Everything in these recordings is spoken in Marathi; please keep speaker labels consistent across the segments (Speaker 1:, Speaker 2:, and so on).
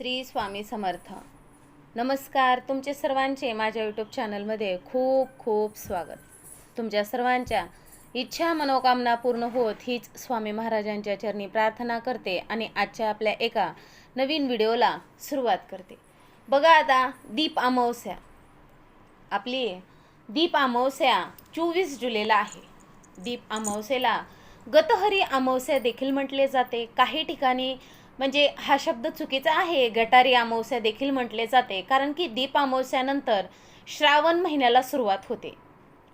Speaker 1: श्री स्वामी समर्थ. नमस्कार तुमचे सर्वांचे माझ्या यूट्यूब चॅनलमध्ये खूप खूप स्वागत. तुमच्या सर्वांच्या इच्छा मनोकामना पूर्ण होत हीच स्वामी महाराजांच्या चरणी प्रार्थना करते आणि आजच्या आपल्या एका नवीन व्हिडिओला सुरुवात करते. बघा आता दीप अमावस्या. आपली दीप अमावस्या चोवीस जुलैला आहे. दीप अमावस्येला गतहरी अमावस्या देखील म्हटले जाते. काही ठिकाणी म्हणजे हा शब्द चुकीचा आहे. गटारी अमावस्या देखील म्हटले जाते. कारण की दीप अमावस्यानंतर श्रावण महिन्याला सुरुवात होते.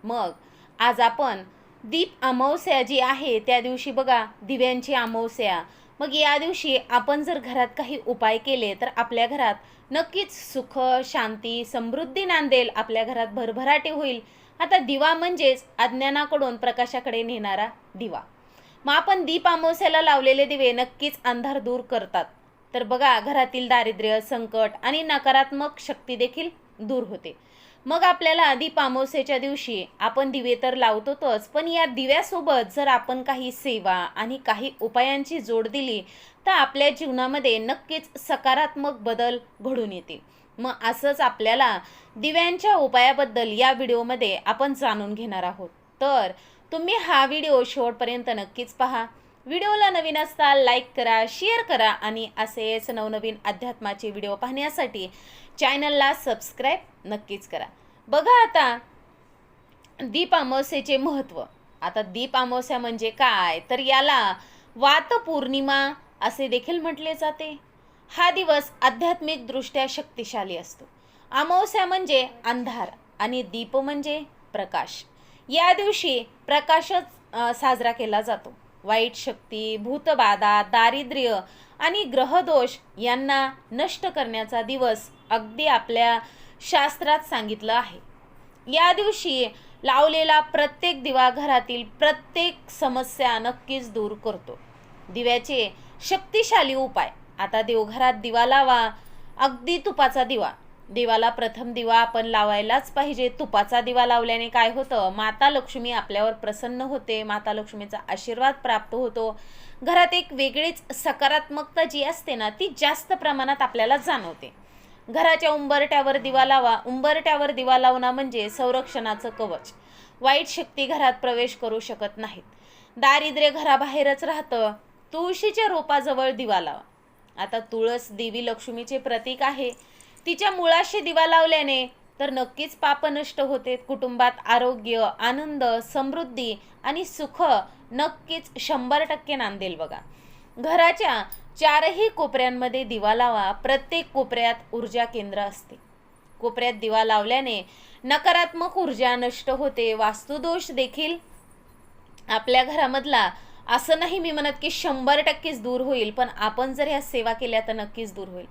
Speaker 1: मग आज आपण दीप अमावस्या जी आहे त्या दिवशी बघा दिव्यांची अमावस्या. मग या दिवशी आपण जर घरात काही उपाय केले तर आपल्या घरात नक्कीच सुख शांती समृद्धी नांदेल आपल्या घरात भरभराटी होईल. आता दिवा म्हणजेच अज्ञानाकडून प्रकाशाकडे नेणारा दिवा. मग आपण दीप अमावस्याला लावलेले दिवे नक्कीच अंधार दूर करतात. तर बघा घरातील दारिद्र्य संकट आणि नकारात्मक शक्ती देखील दूर होते. मग आपल्याला दीप अमावस्याच्या दिवशी आपण दिवे तर लावतोच पण या दिव्यासोबत जर आपण काही सेवा आणि काही उपायांची जोड दिली तर आपल्या जीवनामध्ये नक्कीच सकारात्मक बदल घडून येतील. मग असंच आपल्याला दिव्यांच्या उपायाबद्दल या व्हिडिओमध्ये आपण जाणून घेणार आहोत. तर तुम्ही हा व्हिडिओ शेवटपर्यंत नक्कीच पहा. व्हिडिओला नवीन असता लाईक करा शेअर करा आणि असेच नवनवीन अध्यात्माचे व्हिडिओ पाहण्यासाठी चॅनलला सबस्क्राईब नक्कीच करा. बघा आता दीप अमावस्येचे महत्त्व. आता दीप अमावस्या म्हणजे काय? तर याला वात पौर्णिमा असे देखील म्हटले जाते. हा दिवस आध्यात्मिकदृष्ट्या शक्तिशाली असतो. अमावस्या म्हणजे अंधार आणि दीप म्हणजे प्रकाश. या दिवशी प्रकाशच साजरा केला जातो. वाईट शक्ती भूतबाधा दारिद्र्य आणि ग्रहदोष यांना नष्ट करण्याचा दिवस अगदी आपल्या शास्त्रात सांगितलं आहे. या दिवशी लावलेला प्रत्येक दिवा घरातील प्रत्येक समस्या नक्कीच दूर करतो. दिव्याचे शक्तिशाली उपाय. आता देवघरात दिवा लावा अगदी तुपाचा दिवा. देवाला प्रथम दिवा आपण लावायलाच पाहिजे. तुपाचा दिवा लावल्याने काय होतं? माता लक्ष्मी आपल्यावर प्रसन्न होते. माता लक्ष्मीचा आशीर्वाद प्राप्त होतो. घरात एक वेगळीच सकारात्मकता जी असते ना ती जास्त प्रमाणात आपल्याला जाणवते. घराच्या उंबरट्यावर दिवा लावा. उंबरट्यावर दिवा लावणं म्हणजे संरक्षणाचं कवच. वाईट शक्ती घरात प्रवेश करू शकत नाहीत. दारिद्र्य घराबाहेरच राहतं. तुळशीच्या रोपाजवळ दिवा लावा. आता तुळस देवी लक्ष्मीचे प्रतीक आहे. तिच्या मुळाशी दिवा लावल्याने तर नक्कीच पाप नष्ट होते. कुटुंबात आरोग्य आनंद समृद्धी आणि सुख नक्कीच शंभर टक्के नांदेल बघा. घराच्या चारही कोपऱ्यांमध्ये दिवा लावा. प्रत्येक कोपऱ्यात ऊर्जा केंद्र असते. कोपऱ्यात दिवा लावल्याने नकारात्मक ऊर्जा नष्ट होते. वास्तुदोष देखील आपल्या घरामधला. असं नाही मी म्हणत की शंभर टक्केच दूर होईल पण आपण जर ह्या सेवा केल्या तर नक्कीच दूर होईल.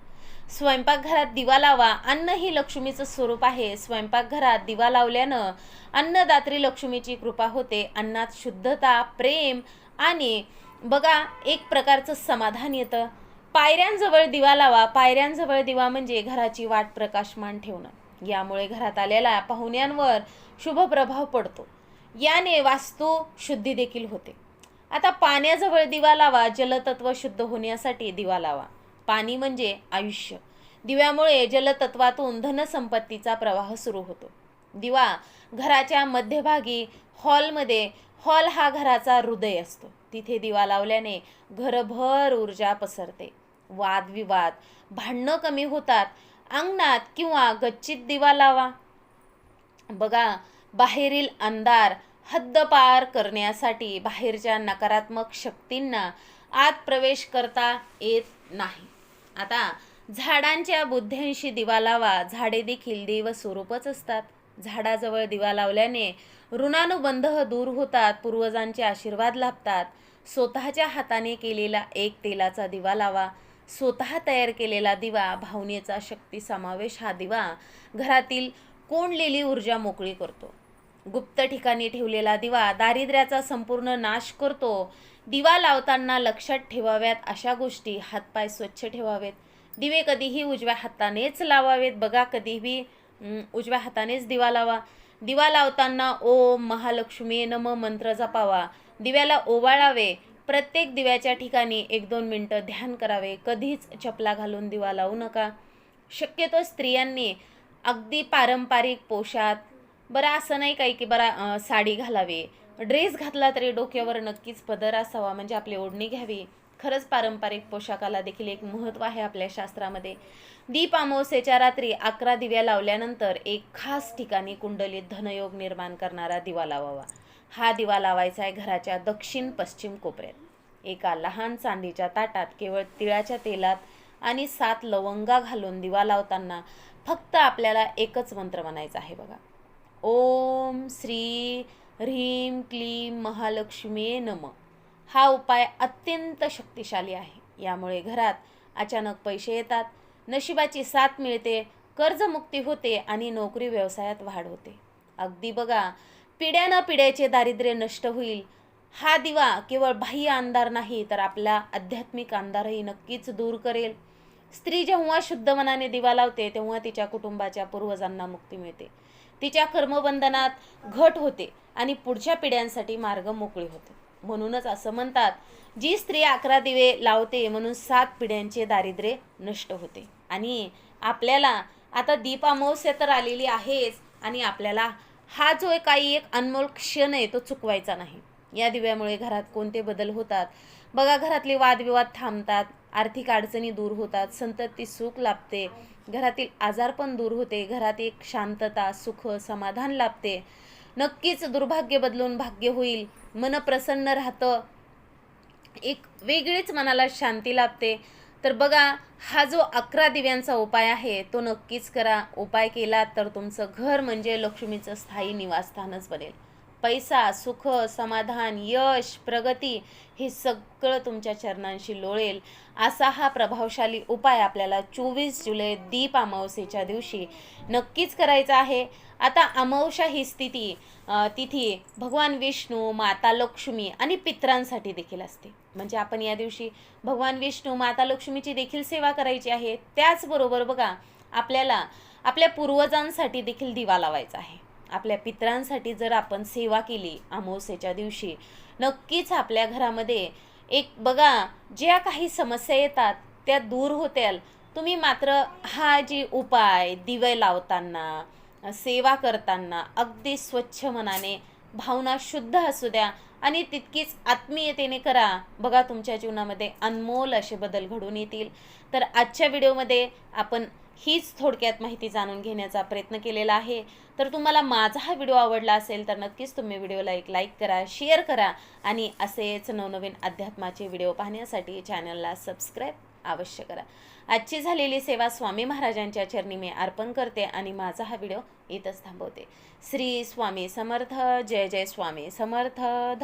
Speaker 1: स्वयंपाकघरात दिवा लावा अन्न ही लक्ष्मीचं स्वरूप आहे. स्वयंपाकघरात दिवा लावल्यानं अन्नदात्री लक्ष्मीची कृपा होते. अन्नात शुद्धता प्रेम आणि बघा एक प्रकारचं समाधान येतं. पायऱ्यांजवळ दिवा लावा. पायऱ्यांजवळ दिवा म्हणजे घराची वाट प्रकाशमान ठेवणं. यामुळे घरात आलेला पाहुण्यांवर शुभ प्रभाव पडतो. याने वास्तू शुद्धी देखील होते. आता पाण्याजवळ दिवा लावा. जलतत्व शुद्ध होण्यासाठी दिवा लावा. पाणी म्हणजे आयुष्य. दिव्यामुळे जलतत्वातून धनसंपत्तीचा प्रवाह सुरू होतो. दिवा घराच्या मध्यभागी हॉलमध्ये हॉल हा घराचा हृदय असतो. तिथे दिवा लावल्याने घरभर ऊर्जा पसरते. वादविवाद भांडणं कमी होतात. अंगणात किंवा गच्चीत दिवा लावा. बघा बाहेरील अंधार हद्दपार करण्यासाठी बाहेरच्या नकारात्मक शक्तींना आत प्रवेश करता येत नाही. आता झाडांच्या बुद्ध्यांशी दिवा लावा. झाडे देखील देव स्वरूपच असतात. झाडाजवळ दिवा लावल्याने ऋणानुबंध दूर होतात पूर्वजांचे आशीर्वाद लाभतात. स्वतःच्या हाताने केलेला एक तेलाचा दिवा लावा. स्वतः तयार केलेला दिवा भावनेचा शक्ती समावेश हा दिवा घरातील कोंडलेली ऊर्जा मोकळी करतो. गुप्त ठिकाणी ठेवलेला दिवा दारिद्र्याचा संपूर्ण नाश करतो. दिवा लावताना लक्षात ठेवाव्यात अशा गोष्टी. हातपाय स्वच्छ ठेवावेत. दिवे कधीही उजव्या हातानेच लावावेत. बघा कधीही उजव्या हातानेच दिवा लावा. दिवा लावताना ओम महालक्ष्मी नम मंत्र जपावा. दिव्याला ओवाळावे. प्रत्येक दिव्याच्या ठिकाणी एक दोन मिनटं ध्यान करावे. कधीच चपला घालून दिवा लावू नका. शक्यतो स्त्रियांनी अगदी पारंपरिक पोशाख बरं असं नाही काही की बरा साडी घालावी. ड्रेस घातला तरी डोक्यावर नक्कीच पदर असावा म्हणजे आपली ओढणी घ्यावी. खरंच पारंपरिक पोशाखाला देखील एक महत्त्व आहे आपल्या शास्त्रामध्ये. दीप अमावस्येच्या रात्री अकरा दिव्या लावल्यानंतर एक खास ठिकाणी कुंडलीत धनयोग निर्माण करणारा दिवा लावावा. हा दिवा लावायचा आहे घराच्या दक्षिण पश्चिम कोपऱ्यात. एका लहान चांदीच्या ताटात केवळ तिळाच्या तेलात आणि सात लवंगा घालून दिवा लावताना फक्त आपल्याला एकच मंत्र म्हणायचा आहे बघा. ओम श्री ह्रीम क्लीम महालक्ष्मी नम. हा उपाय अत्यंत शक्तिशाली आहे. यामुळे घरात अचानक पैसे येतात नशिबाची साथ मिळते कर्जमुक्ती होते आणि नोकरी व्यवसायात वाढ होते. अगदी बघा पिढ्यानं पिढ्याचे दारिद्र्य नष्ट होईल. हा दिवा केवळ बाह्य अंधार नाही तर आपला आध्यात्मिक अंधारही नक्कीच दूर करेल. स्त्री जेव्हा शुद्ध मनाने दिवा लावते तेव्हा तिच्या कुटुंबाच्या पूर्वजांना मुक्ती मिळते. तिच्या कर्मबंधनात घट होते आणि पुढच्या पिढ्यांसाठी मार्ग मोकळे होते. म्हणूनच असं म्हणतात जी स्त्री अकरा दिवे लावते म्हणून सात पिढ्यांचे दारिद्र्य नष्ट होते. आणि आपल्याला आता दीप अमावस्या तर आलेली आहेच आणि आपल्याला हा जो काही एक अनमोल क्षण आहे तो चुकवायचा नाही. या दिव्यामुळे घरात कोणते बदल होतात? बघा घरातले वादविवाद थांबतात आर्थिक अडचणी दूर होतात संतती सुख लाभते घरातील आजारपण दूर होते. घरात एक शांतता सुख समाधान लाभते. नक्कीच दुर्भाग्य बदलून भाग्य होईल. मन प्रसन्न राहतं. एक वेगळीच मनाला शांती लाभते. तर बघा हा जो अकरा दिव्यांचा उपाय आहे तो नक्कीच करा. उपाय केला तर तुमचं घर म्हणजे लक्ष्मीचं स्थायी निवासस्थानच बनेल. पैसा सुख समाधान यश प्रगती हे सगळं तुमच्या चरणांशी लोळेल. असा हा प्रभावशाली उपाय आपल्याला चोवीस जुलै दीप अमावस्येच्या दिवशी नक्कीच करायचा आहे. आता अमावस्या ही स्थिती तिथी भगवान विष्णू माता लक्ष्मी आणि पित्रांसाठी देखील असते. म्हणजे आपण या दिवशी भगवान विष्णू माता लक्ष्मीची देखील सेवा करायची आहे. त्याचबरोबर बघा आपल्याला आपल्या पूर्वजांसाठी देखील दिवा लावायचा आहे. आपल्या पित्रांसाठी जर आपण सेवा केली अमावस्येच्या दिवशी नक्कीच आपल्या घरामध्ये एक बघा ज्या काही समस्या येतात त्या दूर होतील. तुम्ही मात्र हा जी उपाय दिवे लावताना सेवा करताना अगदी स्वच्छ मनाने भावना शुद्ध असू द्या आणि तितकीच आत्मीयतेने करा. बघा तुमच्या जीवनामध्ये अनमोल असे बदल घडून येतील. तर आजच्या व्हिडिओमध्ये आपण हीच थोडक्यात माहिती जाणून घेण्याचा प्रयत्न केलेला आहे. तर तुम्हाला माझा हा व्हिडिओ आवडला असेल तर नक्कीच तुम्ही व्हिडिओला एक लाईक करा शेअर करा आणि असेच नवनवीन अध्यात्माचे व्हिडिओ पाहण्यासाठी चॅनलला सबस्क्राईब अवश्य करा. आजची झालेली सेवा स्वामी महाराजांच्या चरणी मी अर्पण करते आणि माझा हा व्हिडिओ इथंच थांबवते. श्री स्वामी समर्थ जय जय स्वामी समर्थ. धन